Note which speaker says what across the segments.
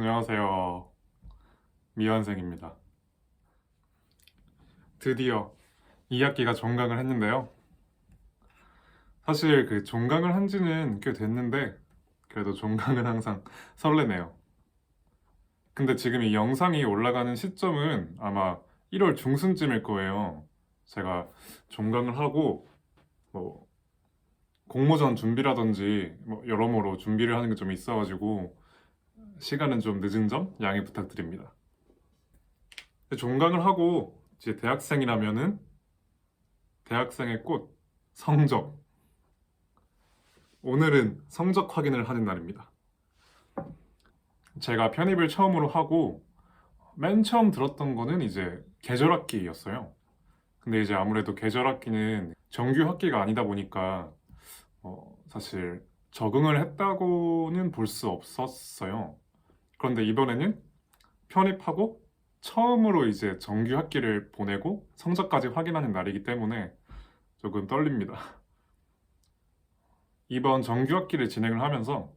Speaker 1: 안녕하세요. 미완생입니다. 드디어 2학기가 종강을 했는데요. 사실 그 종강을 한 지는 꽤 됐는데 그래도 종강은 항상 설레네요. 근데 지금 이 영상이 올라가는 시점은 아마 1월 중순쯤일 거예요. 제가 종강을 하고 뭐 공모전 준비라든지 뭐 여러모로 준비를 하는 게 좀 있어가지고 시간은 좀 늦은 점 양해 부탁드립니다. 종강을 하고 이제 대학생이라면은 대학생의 꽃 성적 오늘은 성적 확인을 하는 날입니다. 제가 편입을 처음으로 하고 맨 처음 들었던 거는 이제 계절 학기였어요. 근데 이제 아무래도 계절 학기는 정규 학기가 아니다 보니까 어, 사실 적응을 했다고는 볼 수 없었어요. 그런데 이번에는 편입하고 처음으로 이제 정규 학기를 보내고 성적까지 확인하는 날이기 때문에 조금 떨립니다. 이번 정규 학기를 진행을 하면서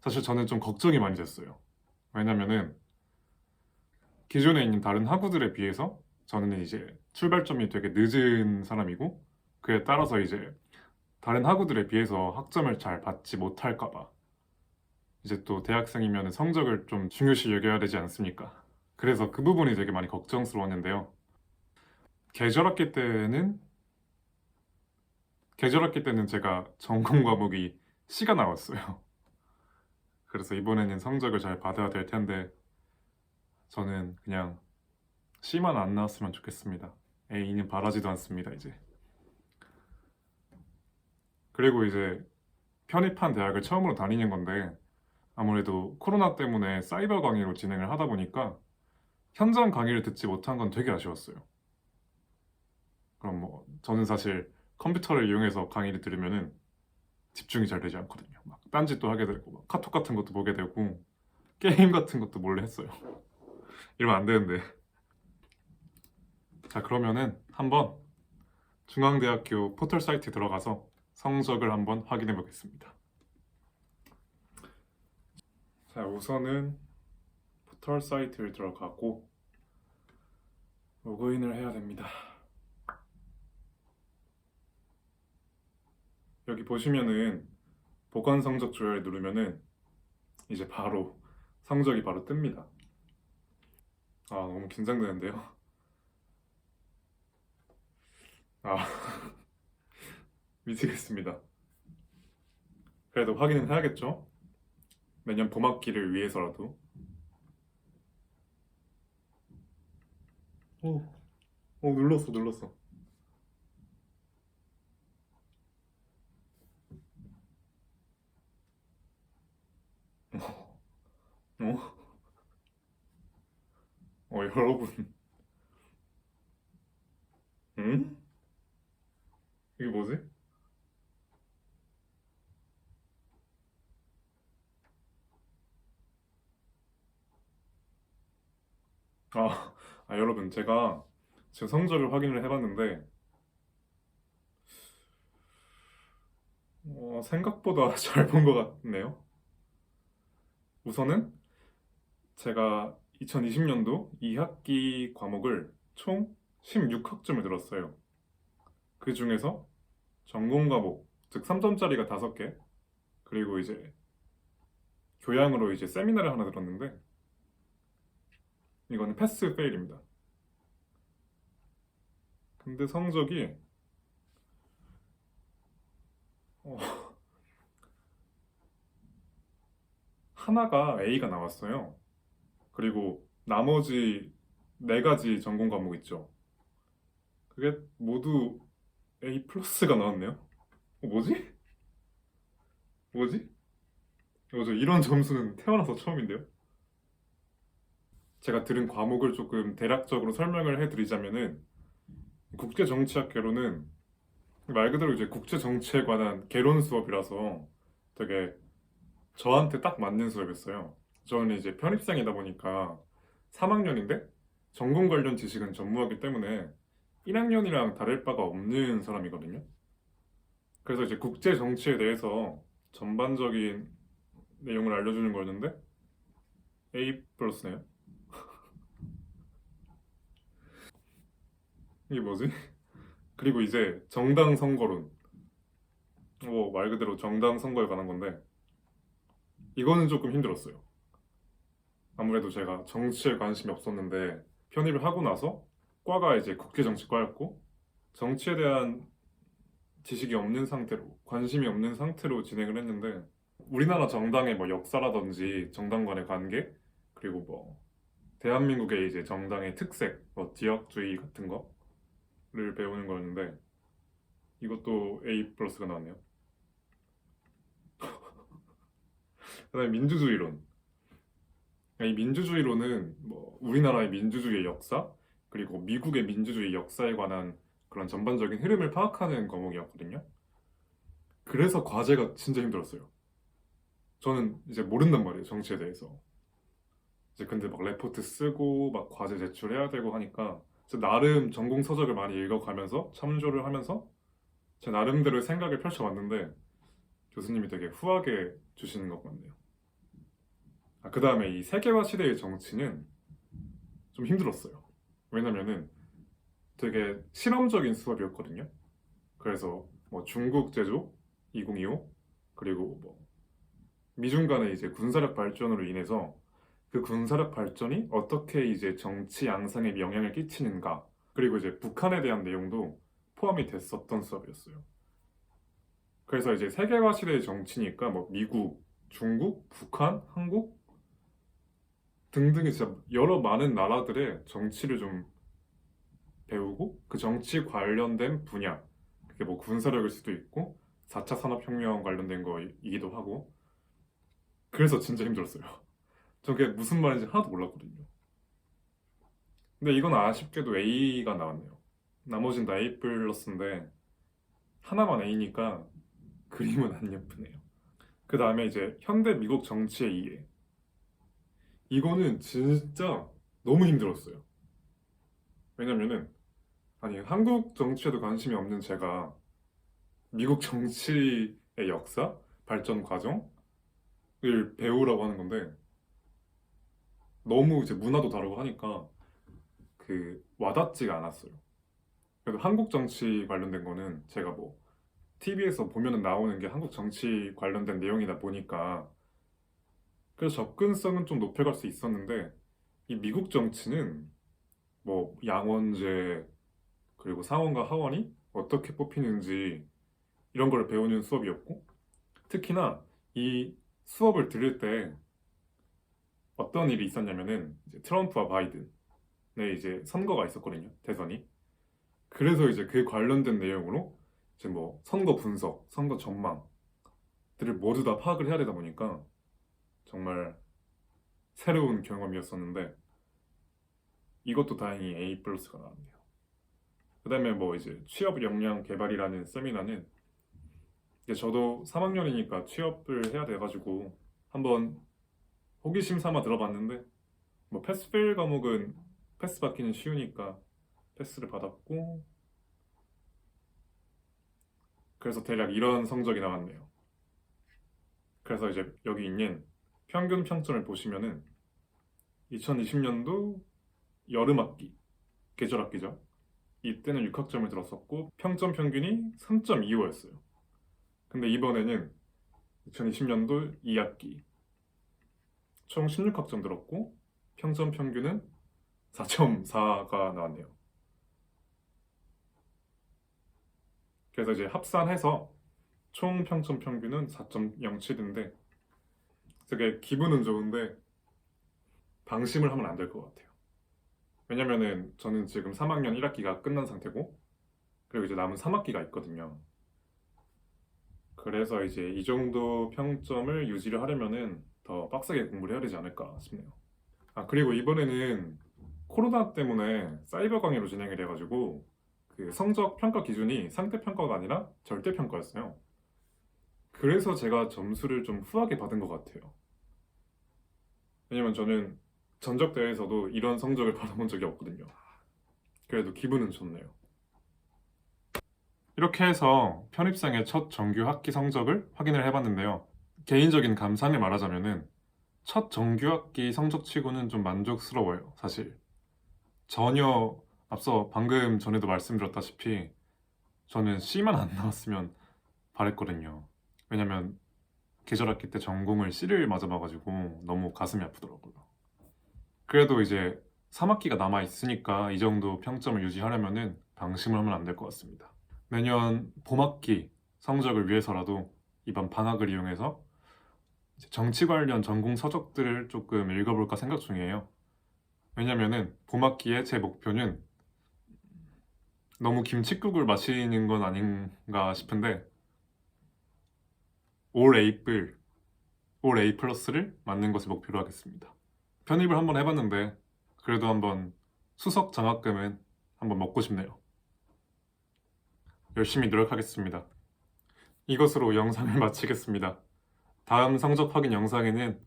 Speaker 1: 사실 저는 좀 걱정이 많이 됐어요. 왜냐면은 기존에 있는 다른 학우들에 비해서 저는 이제 출발점이 되게 늦은 사람이고 그에 따라서 이제 다른 학우들에 비해서 학점을 잘 받지 못할까봐 이제 또 대학생이면 성적을 좀 중요시 여겨야 되지 않습니까? 그래서 그 부분이 되게 많이 걱정스러웠는데요. 계절학기 때는 계절학기 때는 제가 전공 과목이 시가 나왔어요. 그래서 이번에는 성적을 잘 받아야 될 텐데 저는 그냥 C만 안 나왔으면 좋겠습니다. A는 바라지도 않습니다, 이제. 그리고 이제 편입한 대학을 처음으로 다니는 건데 아무래도 코로나 때문에 사이버 강의로 진행을 하다 보니까 현장 강의를 듣지 못한 건 되게 아쉬웠어요. 그럼 뭐 저는 사실 컴퓨터를 이용해서 강의를 들으면은 집중이 잘 되지 않거든요. 막 딴짓도 하게 되고 막 카톡 같은 것도 보게 되고 게임 같은 것도 몰래 했어요. 이러면 안 되는데. 자 그러면은 한번 중앙대학교 포털 사이트에 들어가서 성적을 한번 확인해 보겠습니다. 자 우선은 포털 사이트를 들어가고 로그인을 해야 됩니다. 여기 보시면은 보관 성적 조회를 누르면은 이제 바로 성적이 바로 뜹니다. 아 너무 긴장되는데요. 아 미치겠습니다. 그래도 확인은 해야겠죠? 매년 봄학기를 위해서라도. 오, 오 눌렀어 눌렀어. 어? 어 여러분. 응? 이게 뭐지? 아, 아, 여러분, 제가 지금 성적을 확인을 해봤는데, 어, 생각보다 잘 본 것 같네요. 우선은 제가 2020년도 2학기 과목을 총 16학점을 들었어요. 그 중에서 전공 과목, 즉 3점짜리가 5개, 그리고 이제 교양으로 이제 세미나를 하나 들었는데, 이거는 패스 페일입니다. 근데 성적이 어, 하나가 A가 나왔어요. 그리고 나머지 네 가지 전공 과목 있죠. 그게 모두 A 플러스가 나왔네요. 어, 뭐지? 뭐지? 이런 점수는 태어나서 처음인데요. 제가 들은 과목을 조금 대략적으로 설명을 해드리자면은 국제 정치학 개론은 말 그대로 이제 국제 정치에 관한 개론 수업이라서 되게 저한테 딱 맞는 수업이었어요. 저는 이제 편입생이다 보니까 3학년인데 전공 관련 지식은 전무하기 때문에 1학년이랑 다를 바가 없는 사람이거든요. 그래서 이제 국제 정치에 대해서 전반적인 내용을 알려주는 거였는데 A 플러스네요. 이게 뭐지? 그리고 이제 정당 선거론. 뭐 말 그대로 정당 선거에 관한 건데 이거는 조금 힘들었어요. 아무래도 제가 정치에 관심이 없었는데 편입을 하고 나서 과가 이제 국제정치과였고 정치에 대한 지식이 없는 상태로 관심이 없는 상태로 진행을 했는데 우리나라 정당의 뭐 역사라든지 정당 간의 관계 그리고 뭐 대한민국의 이제 정당의 특색 뭐 지역주의 같은 거 를 배우는 거였는데 이것도 A 플러스가 나왔네요. 그다음에 민주주의론. 이 민주주의론은 뭐 우리나라의 민주주의의 역사 그리고 미국의 민주주의 역사에 관한 그런 전반적인 흐름을 파악하는 과목이었거든요. 그래서 과제가 진짜 힘들었어요. 저는 이제 모른단 말이에요, 정치에 대해서. 이제 근데 막 레포트 쓰고 막 과제 제출해야 되고 하니까 제 나름 전공 서적을 많이 읽어가면서 참조를 하면서 제 나름대로의 생각을 펼쳐봤는데 교수님이 되게 후하게 주시는 것 같네요. 아, 그 다음에 이 세계화 시대의 정치는 좀 힘들었어요. 왜냐면은 되게 실험적인 수업이었거든요. 그래서 뭐 중국 제조 2025 그리고 뭐 미중 간의 이제 군사력 발전으로 인해서 그 군사력 발전이 어떻게 이제 정치 양상에 영향을 끼치는가 그리고 이제 북한에 대한 내용도 포함이 됐었던 수업이었어요. 그래서 이제 세계화 시대의 정치니까 뭐 미국, 중국, 북한, 한국 등등의 진짜 여러 많은 나라들의 정치를 좀 배우고 그 정치 관련된 분야 그게 뭐 군사력일 수도 있고 4차 산업혁명 관련된 거이기도 하고 그래서 진짜 힘들었어요. 저게 무슨 말인지 하나도 몰랐거든요. 근데 이건 아쉽게도 A가 나왔네요. 나머진 다 A 플러스인데 하나만 A니까 그림은 안 예쁘네요. 그 다음에 이제 현대 미국 정치의 이해. 이거는 진짜 너무 힘들었어요. 왜냐면은 아니 한국 정치에도 관심이 없는 제가 미국 정치의 역사, 발전 과정을 배우라고 하는 건데 너무 이제 문화도 다르고 하니까 그 와닿지가 않았어요. 그래도 한국 정치 관련된 거는 제가 뭐 TV에서 보면은 나오는 게 한국 정치 관련된 내용이다 보니까 그래서 접근성은 좀 높여갈 수 있었는데 이 미국 정치는 뭐 양원제 그리고 상원과 하원이 어떻게 뽑히는지 이런 걸 배우는 수업이었고 특히나 이 수업을 들을 때 어떤 일이 있었냐면은 이제 트럼프와 바이든의 이제 선거가 있었거든요 대선이 그래서 이제 그 관련된 내용으로 이제 뭐 선거 분석, 선거 전망들을 모두 다 파악을 해야 되다 보니까 정말 새로운 경험이었었는데 이것도 다행히 A 플러스가 나왔네요. 그 다음에 뭐 이제 취업 역량 개발이라는 세미나는 이게 저도 3학년이니까 취업을 해야 돼가지고 한번 호기심 삼아 들어봤는데 뭐 패스 페일 과목은 패스 받기는 쉬우니까 패스를 받았고 그래서 대략 이런 성적이 나왔네요. 그래서 이제 여기 있는 평균 평점을 보시면은 2020년도 여름 학기, 계절 학기죠. 이때는 6학점을 들었었고 평점 평균이 3.25였어요. 근데 이번에는 2020년도 2학기 총 16학점 들었고 평점 평균은 4.4가 나왔네요. 그래서 이제 합산해서 총 평점 평균은 4.07인데 되게 기분은 좋은데 방심을 하면 안 될 것 같아요. 왜냐면은 저는 지금 3학년 1학기가 끝난 상태고 그리고 이제 남은 3학기가 있거든요. 그래서 이제 이 정도 평점을 유지를 하려면은 더 빡세게 공부를 해야 되지 않을까 싶네요. 아 그리고 이번에는 코로나 때문에 사이버 강의로 진행이 돼가지고 그 성적 평가 기준이 상대 평가가 아니라 절대 평가였어요. 그래서 제가 점수를 좀 후하게 받은 것 같아요. 왜냐면 저는 전적 대회에서도 이런 성적을 받아본 적이 없거든요. 그래도 기분은 좋네요. 이렇게 해서 편입생의 첫 정규 학기 성적을 확인을 해봤는데요. 개인적인 감상을 말하자면은 첫 정규학기 성적치고는 좀 만족스러워요, 사실. 전혀 앞서 방금 전에도 말씀드렸다시피 저는 C만 안 나왔으면 바랬거든요. 왜냐면 계절학기 때 전공을 C를 맞아봐가지고 너무 가슴이 아프더라고요. 그래도 이제 3학기가 남아 있으니까 이 정도 평점을 유지하려면은 방심을 하면 안 될 것 같습니다. 내년 봄학기 성적을 위해서라도 이번 방학을 이용해서 정치 관련 전공 서적들을 조금 읽어볼까 생각 중이에요. 왜냐면은 봄학기에 제 목표는 너무 김칫국을 마시는 건 아닌가 싶은데 올 A뿔, 올 A 플러스를 맞는 것을 목표로 하겠습니다. 편입을 한번 해봤는데 그래도 한번 수석 장학금은 한번 먹고 싶네요. 열심히 노력하겠습니다. 이것으로 영상을 마치겠습니다. 다음 성적 확인 영상에는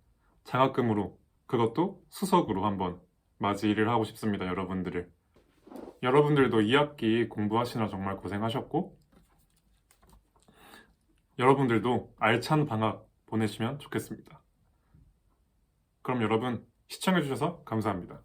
Speaker 1: 장학금으로 그것도 수석으로 한번 맞이를 하고 싶습니다, 여러분들을. 여러분들도 2학기 공부하시느라 정말 고생하셨고 여러분들도 알찬 방학 보내시면 좋겠습니다. 그럼 여러분 시청해주셔서 감사합니다.